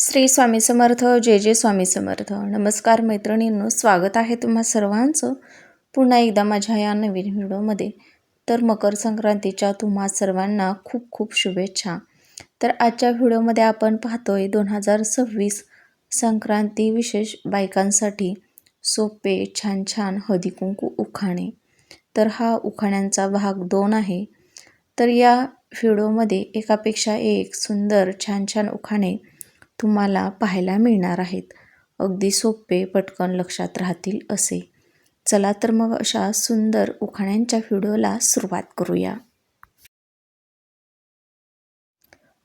श्री स्वामी समर्थ जय जय स्वामी समर्थ. नमस्कार मैत्रिणींनो स्वागत आहे तुम्हा सर्वांचं पुन्हा एकदा माझ्या या नवीन व्हिडिओमध्ये. तर मकर संक्रांतीच्या तुम्हा सर्वांना खूप खूप शुभेच्छा. तर आजच्या व्हिडिओमध्ये आपण पाहतोय दोन हजार सव्वीस संक्रांती विशेष बायकांसाठी सोपे छान छान हळदी कुंकू उखाणे. तर हा उखाण्यांचा भाग दोन आहे. तर या व्हिडिओमध्ये एकापेक्षा एक सुंदर छान छान उखाणे तुम्हाला पाहायला मिळणार आहेत. अगदी सोपे पटकन लक्षात राहतील असे. चला तर मग अशा सुंदर उखाण्यांच्या व्हिडिओला सुरुवात करूया.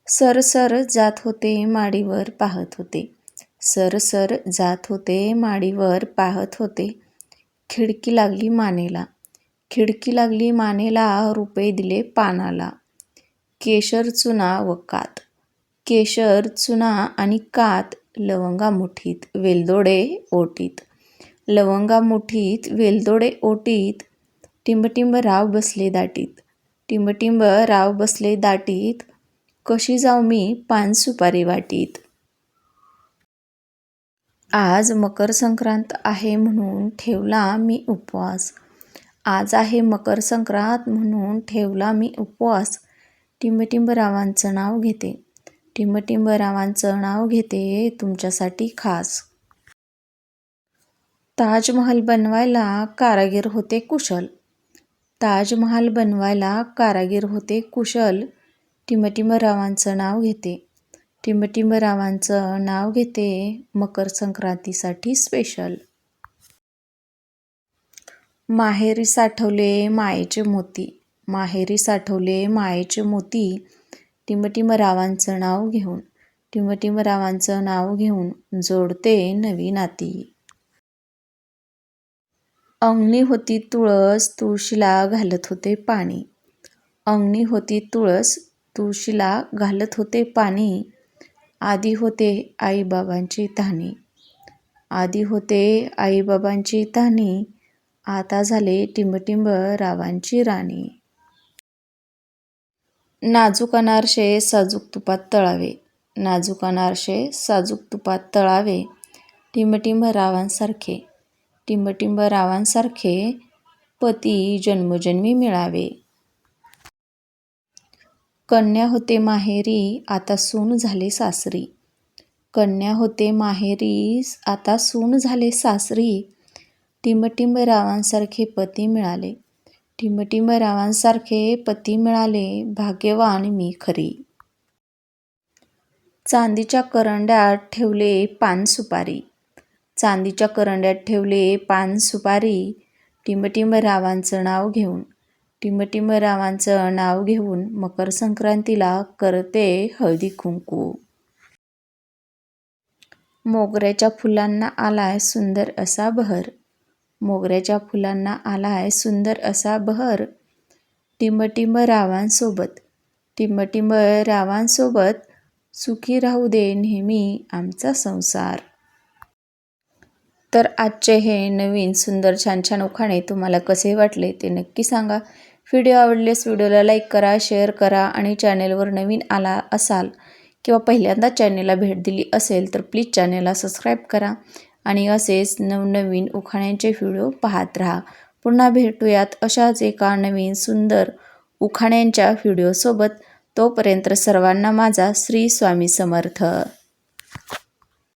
सर सर जात होते माडीवर पाहत होते. सर सर जात होते माडीवर पाहत होते. खिडकी लागली मानेला. खिडकी लागली मानेला रुपये दिले पानाला. केशर चुना व कात केशर चुना आणि कात लवंगा मुठीत वेलदोडे ओटीत. लवंगा मुठीत वेलदोडे ओटीत टिंबटिंब राव बसले दाटीत. टिंबटिंब राव बसले दाटीत कशी जाऊ मी पान सुपारी वाटीत. आज मकर संक्रांत आहे म्हणून ठेवला मी उपवास. आज आहे मकर संक्रांत म्हणून ठेवला मी उपवास. टिंबटिंब रावांचं नाव घेते. टिंबटिंब रावांचं नाव घेते तुमच्यासाठी खास. ताजमहल बनवायला कारागीर होते कुशल. ताजमहाल बनवायला कारागीर होते कुशल. टिंबटिंब रावांचं नाव घेते. टिंबटिंब रावांचं नाव घेते मकर संक्रांतीसाठी स्पेशल माहेरी साठवले मायेचे मोती. माहेरी साठवले मायेचे मोती. टिमटिमरावांचं नाव घेऊन टिमटिमरावांचं नाव घेऊन जोडते नवी नाती. अंगणी होती तुळस तुळशीला घालत होते पाणी. अंगणी होती तुळस तुळशीला घालत होते पाणी. आधी होते आईबाबांची तानी आधी होते आईबाबांची तहानी. आता झाले टिंबटिंब रावांची राणी. नाजूक अनारसे साजूक तुपात तळावे. नाजूक अनारसे साजूक तुपात तळावे. टिंबटिंब रावांसारखे. टिंबटिंब रावांसारखे पती जन्मोजन्मी मिळावे. कन्या होते माहेरी आता सून झाले सासरी. कन्या होते माहेरी आता सून झाले सासरी. टिंबटिंब रावांसारखे पती मिळाले. टिमटिम रावांसारखे पती मिळाले भाग्यवान मी खरी. चांदीच्या करंड्यात ठेवले पान सुपारी. चांदीच्या करंड्यात ठेवले पान सुपारी. टिमटिम रावांचं नाव घेऊन टिमटिम रावांचं नाव घेऊन मकर संक्रांतीला करते हळदी कुंकू. मोगऱ्याच्या फुलांना आलाय सुंदर असा बहर. मोगऱ्याच्या फुलांना आलाय सुंदर असा बहर. टिंबटिंब रावांसोबत. टिंबटिंब रावांसोबत सुखी राहू दे नेहमी आमचा संसार. तर आजचे हे नवीन सुंदर छान छान उखाणे तुम्हाला कसे वाटले ते नक्की सांगा. व्हिडिओ आवडल्यास व्हिडिओला लाईक करा शेअर करा आणि चॅनेलवर नवीन आला असाल किंवा पहिल्यांदा चॅनेलला भेट दिली असेल तर प्लीज चॅनेलला सबस्क्राईब करा. आणि असेच नवनवीन उखाण्यांचे व्हिडिओ पाहत राहा. पुन्हा भेटूयात अशाच एका नवीन सुंदर उखाण्यांच्या व्हिडिओसोबत. तोपर्यंत सर्वांना माझा श्री स्वामी समर्थ.